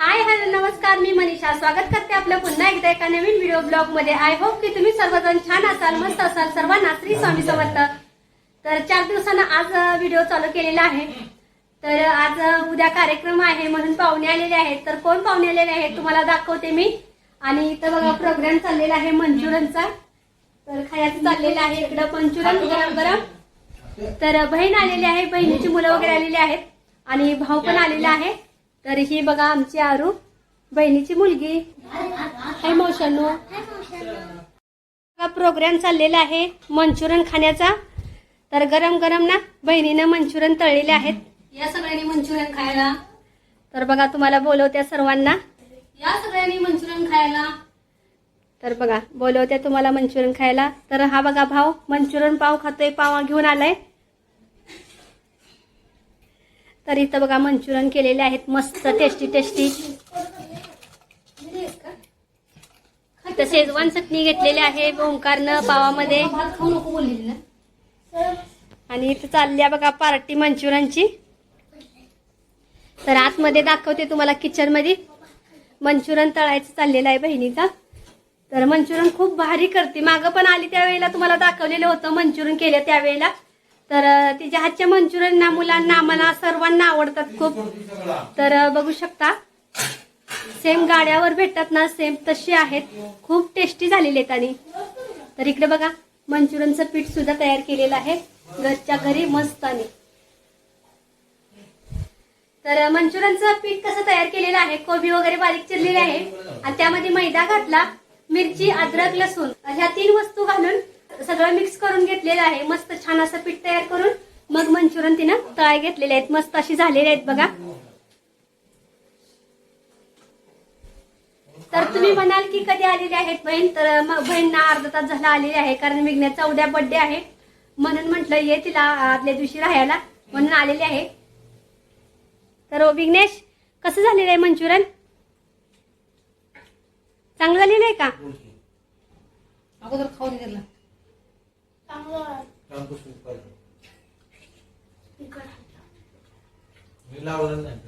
Hi hello नमस्कार मी मनीषा. स्वागत करते आपलं पुन्हा एकदा एका नवीन व्हिडिओ ब्लॉगमध्ये. आय होप की तुम्ही सर्वजण छान असाल मस्त असाल सर्वांना श्री स्वामी समर्थ. तर चार दिवसांना आज व्हिडिओ चालू केलेला आहे. तर आज उद्या कार्यक्रम आहे म्हणून पाहुणे आलेले आहेत. तर कोण पाहुणे आलेले आहेत तुम्हाला दाखवते मी. आणि इथं बघा प्रोग्राम चाललेला आहे मंचुरनचा तर खायचं चाललेलं आहे इकडं मंचुरन गरम गरम. तर बहीण आलेली आहे बहिणीची मुलं वगैरे आलेली आहेत. आणि भाऊ पण आलेला आहे. तर ही बघा आमची आरू बहिणीची मुलगी. हाय मावशांनो प्रोग्राम चाललेला आहे मंचुरन खाण्याचा. तर गरम गरम ना बहिणीनं मंचुरन तळलेले आहेत. या सगळ्यांनी मंचुरन खायला. तर बघा तुम्हाला बोलवत्या सर्वांना. या सगळ्यांनी मंचुरन खायला. तर बघा बोलवत्या तुम्हाला मंचुरन खायला. तर हा बघा भाऊ मंचुरन पाव खातोय पाव घेऊन आलाय. तर इथं बघा मंचुरियन केलेले आहेत मस्त टेस्टी टेस्टी इथं शेजवान चटणी घेतलेली आहे ओंकारनं पावामध्ये. आणि इथं चालली आहे बघा पार्टी मंचुरियनची. तर आतमध्ये दाखवते तुम्हाला किचनमध्ये तळायचं चाललेलं आहे बहिणीचा. तर मंचुरियन खूप भारी करते. मागं पण आली त्यावेळेला तुम्हाला दाखवलेलं होतं मंचुरियन केलं त्यावेळेला. तर तिच्या हातच्या मंचुरियन ना मुलांना आम्हाला सर्वांना आवडतात खूप. तर बघू शकता. सेम गाड्यावर भेटतात ना सेम तशी आहेत. खूप टेस्टी झालेले आहेत आणि. तर इकडे बघा मंचुरियनचं पीठ सुद्धा तयार केलेलं आहे. घरच्या घरी मस्त आणि. तर मंचुरियनचं पीठ कसं तयार केलेलं आहे कोबी वगैरे बारीक चिरलेली आहे. आणि त्यामध्ये मैदा घातला मिरची अद्रक लसूण ह्या तीन वस्तू घालून सगळं मिक्स करून घेतलेलं आहे. मस्त छान असं पीठ तयार करून मग मंचुरन तिनं तळाय घेतलेले आहेत. मस्त अशी झालेले आहेत बघा. तर तुम्ही म्हणाल की कधी आलेले आहेत बहीण? तर मग बहीणना अर्धा तास झाला आलेली आहे कारण विघ्नाचा उद्या बर्थडे आहे. म्हणून म्हटलं ये तिला आदल्या दिवशी राहायला. म्हणून आलेले आहे. तर विघ्नेश कसं झालेलं आहे मंचुरन चांगलं झालेलं आहे का? अगोदर खाऊन गेला मी लावलं नाही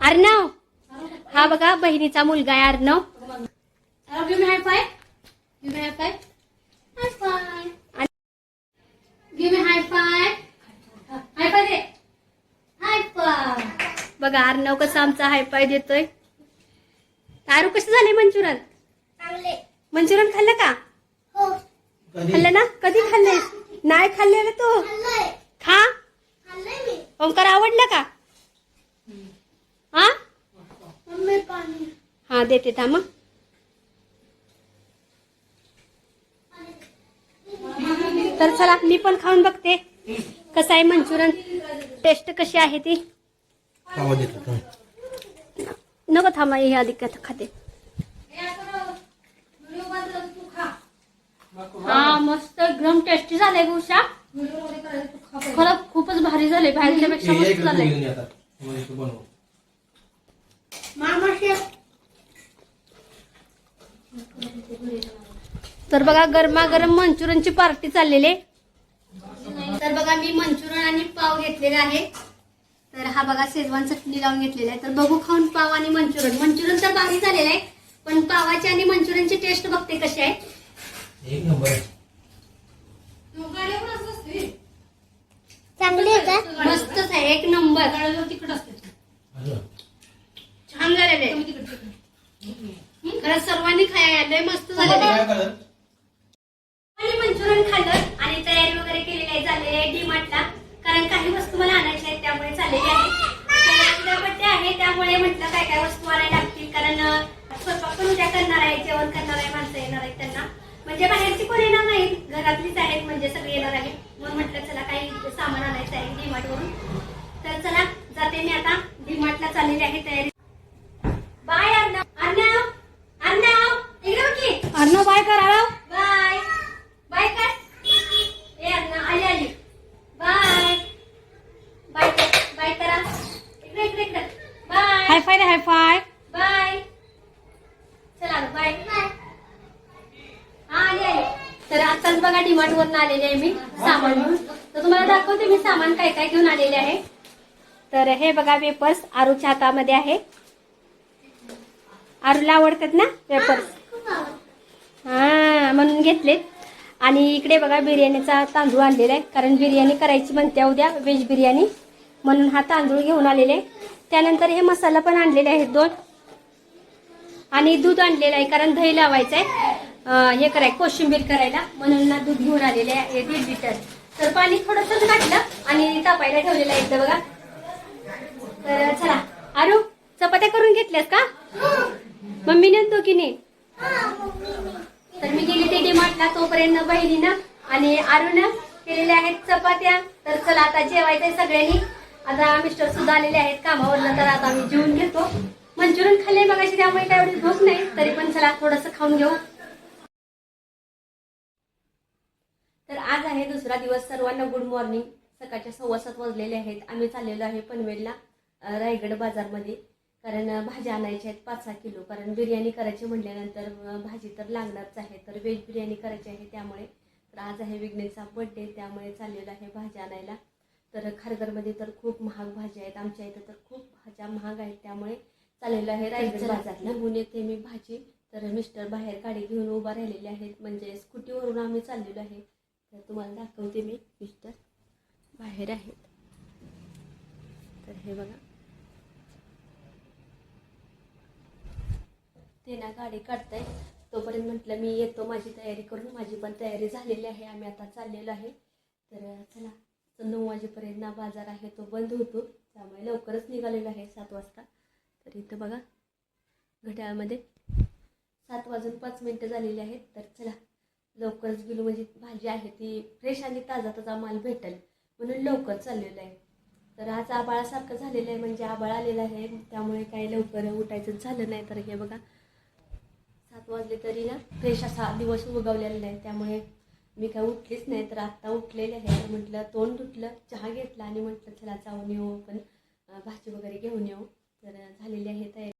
अर्णव हा बघा बहिणीचा मुलगा आहे Arnav. Give high five give me high five high five give high five high five दे. हाय फाय बघा अर्णव कसं आमचा हायपाय देतोय. तारू कसं झाले मंचुरन मंचुरन खाल्लं का? खाल्लं ना? कधी खाल्ले? नाही खाल्लेलं तू. खा. ओंकार आवडलं का? हा हा देते थांब हं. तर चला मी पण खाऊन बघते. कसं आहे मंचुरन टेस्ट कशी आहे ती? नको थांबा हे आधी खाते. हा एकदम टेस्टी झालंय गुशा खरं खूपच भारी झाले बाहेरच्या पेक्षा मस्त झालंय. बनव. तर बघा गरमागरम मंचुरनची पार्टी चाललेली आहे. तर बघा मी मंचुरन आणि पाव घेतलेले आहे. तर हा बघा शेजवान चटणी लावून घेतलेला आहे. तर बघू खाऊन पाव आणि मंचुरन मंचुरन तर भारी झालेलं आहे पण पावाची आणि मंचुरनची टेस्ट बघते कशी आहे. एक नंबर चांगली आहे का मस्तच आहे एक नंबर तिकट असते असं. छान झालेलं आहे खरं सर्वांनी खायला लय मस्त झालेलं आहे काय कलर आणि मंचुरियन खाल्लं आणि तयारी वगैरे केलेली आहे झालेली आहे डीमार्टला कारण काही वस्तू मला आणायच्या आहेत त्यामुळे चाललेली आहे तर उद्या बड्डे आहे त्यामुळे म्हटलं काय काय वस्तू आणायला लागतील कारण स्वयंपाक पण उद्या करणार आहे जेवण करणार आहे माणसं येणार आहेत त्यांना. म्हणजे बाहेरची कोण येणार नाहीत घरातलीच आहेत म्हणजे सगळे येणार आहेत. मग म्हटलं चला काही सामान आणायचं आहे डीमार्ट वरून तर चला जाते मी आता. डीमार्टला चाललेली आहे तयारी बाय अर्णव अर्णव अर्णव इकडे बघ की अर्णव बाय कर आराव बाय बाय कर ए अण्णा आली आली बाय बाय बाय करा इकडे इकडे इकडे बाय हाय फाय रे हाय फाय बाय चला बाय हा आली आली तर बघा डिमार्ट वरून आलेले आहे मी सामान घेऊन. तर तुम्हाला दाखवते मी सामान काय काय घेऊन आलेले आहे. तर हे बघा वेपर्स आरूच्या हातामध्ये आहे. आरूला आवडतात ना वेपर्स हा म्हणून घेतलेत. आणि इकडे बघा बिर्याणीचा तांदूळ आणलेला आहे. कारण बिर्याणी करायची म्हणते उद्या व्हेज बिर्याणी. म्हणून हा तांदूळ घेऊन आलेले त्यानंतर हे मसाला पण आणलेले आहेत दोन. आणि दूध आणलेलं आहे कारण दही लावायचं आहे. हे कराय कोशिंबीर करायला. म्हणून ना दूध घेऊन आलेले आहे दीड लिटर. तर पाणी थोडंसं घातलं आणि तापायला ठेवलेलं आहे एकदा बघा. तर चला. आरू चपात्या करून घेतल्यास का? मम्मीने की नाही? तर मी गेली ते डिमार्टला तोपर्यंत बहिणीनं आणि अरुण केलेल्या आहेत चपात्या. तर चला आता जेवायचंय सगळ्यांनी. आता मिस्टर सुद्धा आलेले आहेत कामावरनं तर आता आम्ही जेवून घेतो. मंचुरियन खाल्ले मगाशी त्यामुळे काय एवढी भूक नाही. तरी पण चला थोडंसं खाऊन घेऊ. तर आज आहे दुसरा दिवस. सर्वांना गुड मॉर्निंग सकाळच्या सव्वा सात वाजलेले आहेत. आम्ही चाललेलो आहे पनवेलला रायगड बाजारमध्ये. कारण भाज्या आणायच्या आहेत पाच सहा किलो. कारण बिर्याणी करायची म्हटल्यानंतर भाजी तर लागणारच आहे. तर व्हेज बिर्याणी करायची आहे त्यामुळे. तर आज आहे विघ्नेशचा बर्थडे त्यामुळे चाललेलो आहे भाज्या आणायला. तर खारघरमध्ये तर खूप महाग भाज्या आहेत. आमच्या इथं तर खूप भाज्या महाग आहेत. त्यामुळे चाललेलो आहे रायगड बाजारला. घेऊन येते मी भाजी. तर मिस्टर बाहेर गाडी घेऊन उभा राहिलेले आहेत. म्हणजे स्कूटीवरून आम्ही चाललेलो आहे. तर तुम्हाला दाखवते मी मिस्टर. बाहेर आहेत. तर हे बघा. ते ना गाडी काढताय. तोपर्यंत म्हटलं मी येतो माझी तयारी करून. माझी पण तयारी झालेली आहे. आम्ही आता चाललेलो आहे. तर चला नऊ वाजेपर्यंत ना बाजार आहे तो बंद होतो. त्यामुळे लवकरच निघालेलो आहे सात वाजता. तर इथं बघा घड्याळामध्ये सात वाजून पाच मिनटं झालेली आहेत. तर चला लवकरच गेलो. म्हणजे भाजी आहे ती फ्रेश आणि ताजा ताजा माल भेटेल. म्हणून लवकर चाललेलं आहे. तर आज आबाळासारखं झालेलं आहे. म्हणजे आबाळ आलेलं आहे. त्यामुळे काही लवकर उठायचं झालं नाही. तर हे बघा सात वाजले तरी ना फ्रेश असा दिवस उगवलेला नाही. त्यामुळे मी काय उठलीच नाही. तर आत्ता उठलेले आहे. तर म्हटलं तोंड धुतलं चहा घेतला आणि म्हटलं चला जाऊन येऊ. आपण भाजी वगैरे घेऊन येऊ. तर झालेली आहे तयारी.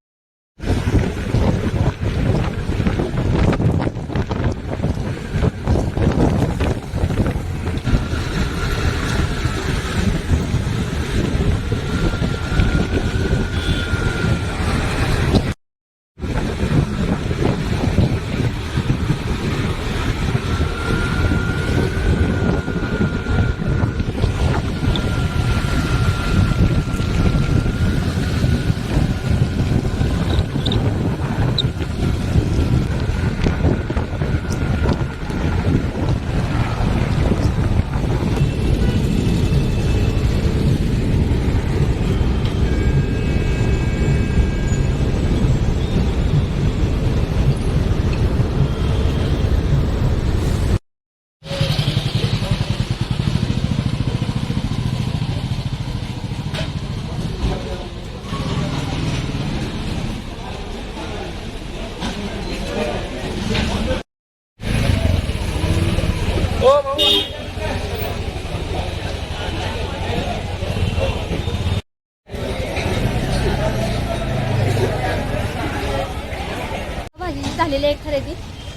झालेली आहे खरेदी.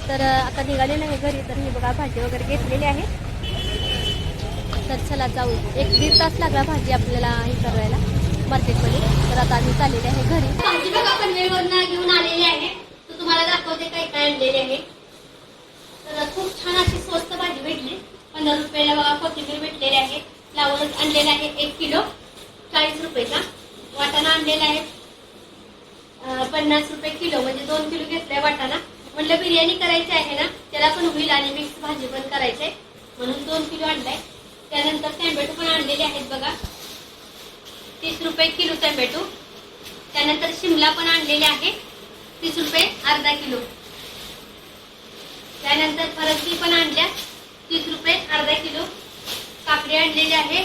तर आता निघाले नाही घरी तर मी बघा भाजी वगैरे घेतलेली आहे तर चला जाऊ. एक दीड तास लागला भाजी आपल्याला हे करायला मार्केटमध्ये. तर आता आम्ही चाललेले आहे घरी. भाजी बघा पनवेलवरनं घेऊन आलेली आहे. तर तुम्हाला दाखवते काय काय आणलेली आहे. तर खूप छान अशी स्वस्त भाजी भेटली. पंधरा रुपयाला बघा कोथिंबीर भेटलेली आहे. फ्लावर आणलेला आहे एक किलो. चाळीस रुपयेचा वाटाणा आणलेला आहे. पन्नास रुपये किलो म्हणजे दोन किलो घेतलाय वाटाणा. म्हटलं बिर्याणी करायची आहे ना त्याला पण होईल आणि मिक्स भाजी पण करायचे आहे. म्हणून दोन किलो आणलाय. त्यानंतर टॅमॅटो पण आणलेले आहेत बघा. तीस रुपये किलो टॅमॅटो. त्यानंतर शिमला पण आणलेले आहे. तीस रुपये अर्धा किलो. त्यानंतर फरसबी पण आणल्या. तीस रुपये अर्धा किलो. काकडी आणलेली आहे.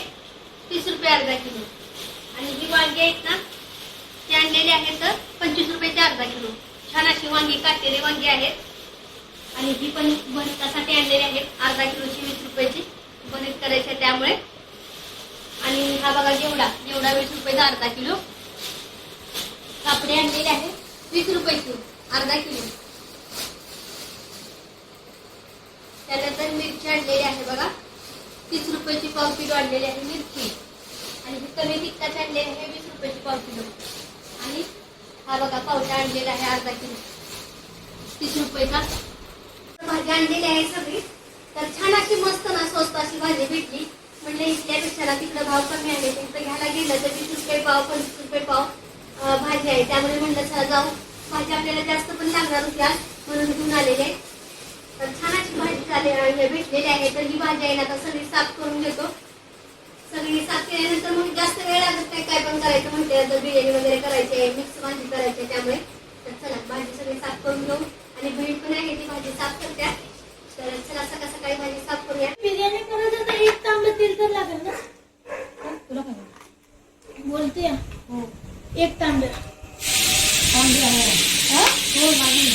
तीस रुपये अर्धा किलो. आणि जी वांगी आहेत ना आणलेले आहेत पंचवीस रुपयाचे अर्धा किलो. छान अशी वांगी काटेरी वांगी आहेत. आणि ही पण भरतासाठी आणलेली आहेत अर्धा किलोची वीस रुपयाची भरीत करायची आहे त्यामुळे. आणि हा बघा जेवढा जेवढा वीस रुपयाचा अर्धा किलो. कापडे आणलेले आहे वीस रुपयाची. अर्धा किलो. त्यानंतर मिरची आणलेली आहे बघा. तीस रुपयाची पाव किलो आणलेली आहे मिरची. आणि ही कमी तिखटाची आणलेली आहे वीस रुपयाची पाव किलो. आणि हा बघा पावटा आणलेला आहे अर्धा किलो. तीस रुपयेचा भाजी आणलेली आहे सगळी. तर छान अशी मस्त ना स्वस्त अशी भाजी भेटली. म्हणजे इथल्यापेक्षा ना तिकडे भाव कमी आहे. तिकडे घ्यायला गेलं तर वीस रुपये पाव पंचवीस रुपये पाव भाजी आहे. त्यामुळे म्हणलं चला जाऊ. भाजी आपल्याला जास्त पण लागणार होत्या म्हणून घेऊन आलेले. तर छान अशी भाजी झाली हे भेटलेली आहे. तर ही भाजी आहे ना आता सगळी साफ करून घेतो. सगळी साफ केल्यानंतर मग जास्त वेळ लागत पण करायचं म्हटलं तर बिर्याणी वगैरे करायची आहे मिक्स भाजी करायची आहे त्यामुळे. तर चला भाजी सगळी साफ करून घेऊ. आणि बहीण पण आहे ती भाजी साफ करत्या तर चला सकाळ सकाळी भाजी साफ करूया. बिर्याणी करायचं तर एक तांबं तेल तर लागेल ना? तुला काय बोलते. एक तांबे हो? माझी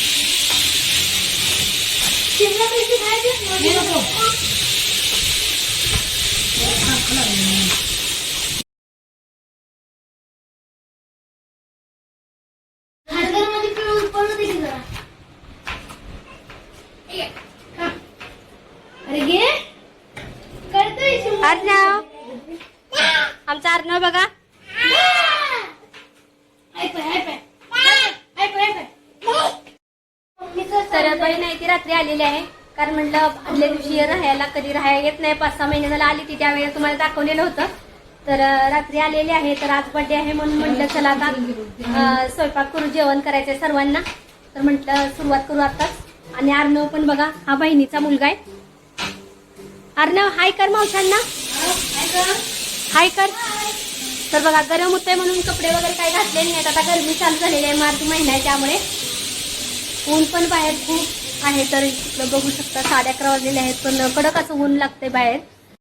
शिमला मिरची खायची मध्ये पिळून पडू दे की जरा ठीक आहे. खा. अरे घे करतोय शिव. अर्णव आमचा अर्णव बघा. तर बहीण आहे ती रात्री आलेली आहे. कारण म्हणलं आदल्या दिवशी राहायला कधी राहायला येत नाही. पाच सहा महिने झाला आली ती त्यावेळेला तुम्हाला दाखवलेलं होतं. तर रात्री आलेली आहे तर आज बर्थडे आहे म्हणून म्हटलं चला आता स्वयंपाक करू जेवण करायचंय सर्वांना. तर म्हटलं सुरुवात करू आताच. आणि अर्णव पण बघा हा बहिणीचा मुलगा आहे. अर्णव हाय कर मावशांना. हाय कर. तर बघा गरम होतंय म्हणून कपडे वगैरे काही घातलेले नाहीत. आता गरमी चालू झालेली आहे मार्च महिना आहे त्यामुळे. ऊन पण बाहेर खूप आहे तर बघू शकता साडे अकरा वाजलेले आहेत पण कडक असं ऊन लागते बाहेर.